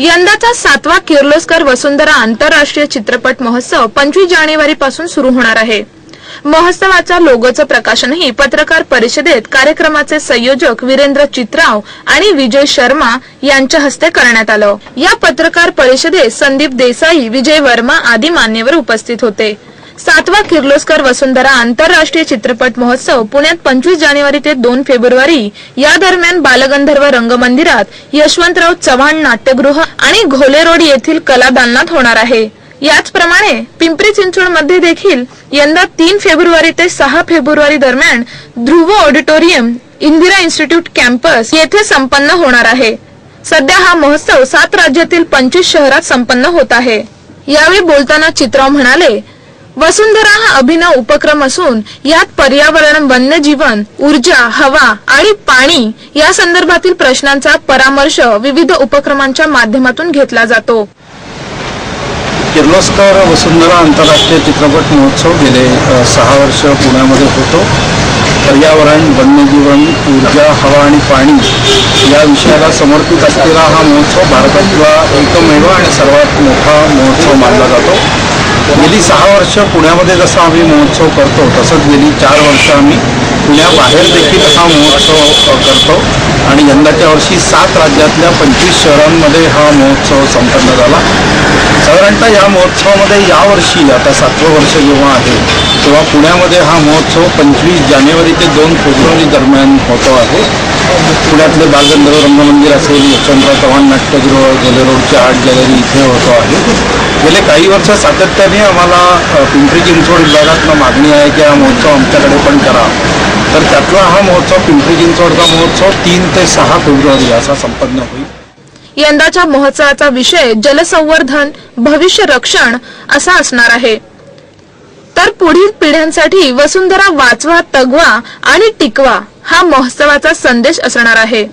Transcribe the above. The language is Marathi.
यंदाचा सातवा किर्लोस्कर वसुंधरा आंतरराष्ट्रीय चित्रपट महोत्सव पंचवीस जानेवारी पासून सुरू होणार आहे. महोत्सवाच्या लोगोचं प्रकाशनही पत्रकार परिषदेत कार्यक्रमाचे संयोजक वीरेंद्र चित्राव आणि विजय शर्मा यांच्या हस्ते करण्यात आलं. या पत्रकार परिषदेत संदीप देसाई विजय वर्मा आदी मान्यवर उपस्थित होते. सातवा किर्लोस्कर वसुंधरा आंतरराष्ट्रीय चित्रपट महोत्सव पुण्यात पंचवीस जानेवारी ते दोन फेब्रुवारी. या दरम्यान बालगंधर्व रंगमंदिरात यशवंतराव चव्हाण नाट्यगृह आणि घोले रोड येथील कलादालनात होणार आहे. याचप्रमाणे पिंपरी चिंचवडमध्ये देखील यंदा तीन फेब्रुवारी ते सहा फेब्रुवारी दरम्यान Dhruv auditorium Indira institute campus येथे संपन्न होणार आहे. सध्या हा महोत्सव सात राज्यातील पंचवीस शहरात संपन्न होत आहे. यावेळी बोलताना चित्राव म्हणाले वसुंधरा हा अभिनव उपक्रम असून यात पर्यावरण वन्यजीवन ऊर्जा हवा आणि पाणी या संदर्भातील प्रश्नांचा परामर्श विविध उपक्रमांच्या माध्यमातून घेतला जातो. किर्लोस्कर वसुंधरा आंतरराष्ट्रीय चित्रपट महोत्सव गेले सहा वर्ष पुण्यामध्ये होतो. पर्यावरण वन्यजीवन ऊर्जा हवा आणि पाणी या विषयाला समर्पित असलेला हा महोत्सव भारतातला एकमेव आणि सर्वात मोठा महोत्सव मानला जातो. गेली सहा वर्ष पुण्यामध्ये जसा आम्ही महोत्सव करतो तसंच गेली चार वर्ष आम्ही पुण्याबाहेर देखील हा महोत्सव करतो. आणि यंदाच्या वर्षी सात राज्यातल्या पंचवीस शहरांमध्ये हा महोत्सव संपन्न झाला. साधारणतः या महोत्सवामध्ये यावर्षी आता सातवं वर्ष जेव्हा आहे तेव्हा पुण्यामध्ये हा महोत्सव पंचवीस जानेवारी ते दोन फेब्रुवारी दरम्यान होतो आहे. पुण्यातले बालगंधर्व रंगमंदिर असेल यशवंतराव चव्हाण नाट्यगृह गेले रोडची आर्ट गॅलरी इथे होतो आहे. गेले काही वर्ष सातत्याने आम्हाला पिंपरी चिंचवड विभागातनं मागणी आहे की हा महोत्सव आमच्याकडे पण करा. तर त्यातला हा महोत्सव पिंपरी चिंचवडचा महोत्सव तीन ते सहा फेब्रुवारी असा संपन्न होईल. यंदाच्या महोत्सवाचा विषय जलसंवर्धन भविष्य रक्षण असा असणार आहे. तर पुढील पिढ्यांसाठी वसुंधरा वाचवा तगवा आणि टिकवा. हा महोत्सवाचा संदेश असणार आहे.